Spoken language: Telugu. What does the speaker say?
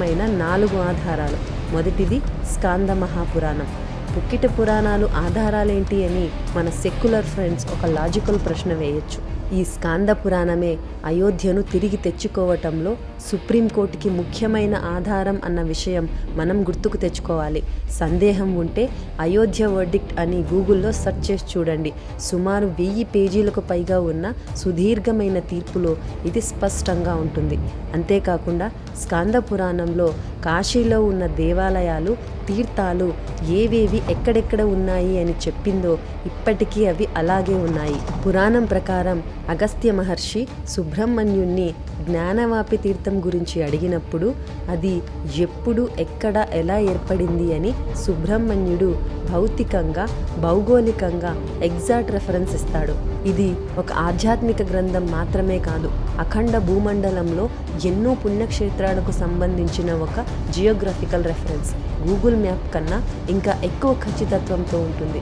మైన నాలుగు ఆధారాలు. మొదటిది స్కాంద మహాపురాణం. పుక్కిట పురాణాలు ఆధారాలేంటి అని మన సెక్యులర్ ఫ్రెండ్స్ ఒక లాజికల్ ప్రశ్న వేయొచ్చు. ఈ స్కాంద పురాణమే అయోధ్యను తిరిగి తెచ్చుకోవటంలో సుప్రీంకోర్టుకి ముఖ్యమైన ఆధారం అన్న విషయం మనం గుర్తుకు తెచ్చుకోవాలి. సందేహం ఉంటే అయోధ్య వర్డిక్ట్ అని గూగుల్లో సెర్చ్ చేసి చూడండి. సుమారు వెయ్యి పేజీలకు పైగా ఉన్న సుదీర్ఘమైన తీర్పులో ఇది స్పష్టంగా ఉంటుంది. అంతేకాకుండా స్కాంద పురాణంలో కాశీలో ఉన్న దేవాలయాలు తీర్థాలు ఏవేవి ఎక్కడెక్కడ ఉన్నాయి అని చెప్పిందో ఇప్పటికీ అవి అలాగే ఉన్నాయి. పురాణం ప్రకారం అగస్త్య మహర్షి సుబ్రహ్మణ్యుణ్ణి జ్ఞానవాపి తీర్థం గురించి అడిగినప్పుడు అది ఎప్పుడు ఎక్కడ ఎలా ఏర్పడింది అని సుబ్రహ్మణ్యుడు భౌతికంగా భౌగోళికంగా ఎగ్జాక్ట్ రెఫరెన్స్ ఇస్తాడు. ఇది ఒక ఆధ్యాత్మిక గ్రంథం మాత్రమే కాదు అఖండ భూమండలంలో ఎన్నో పుణ్యక్షేత్రాలకు సంబంధించిన ఒక జియోగ్రఫికల్ రెఫరెన్స్. గూగుల్ మ్యాప్ కన్నా ఇంకా ఎక్కువ ఖచ్చితత్వంతో ఉంటుంది.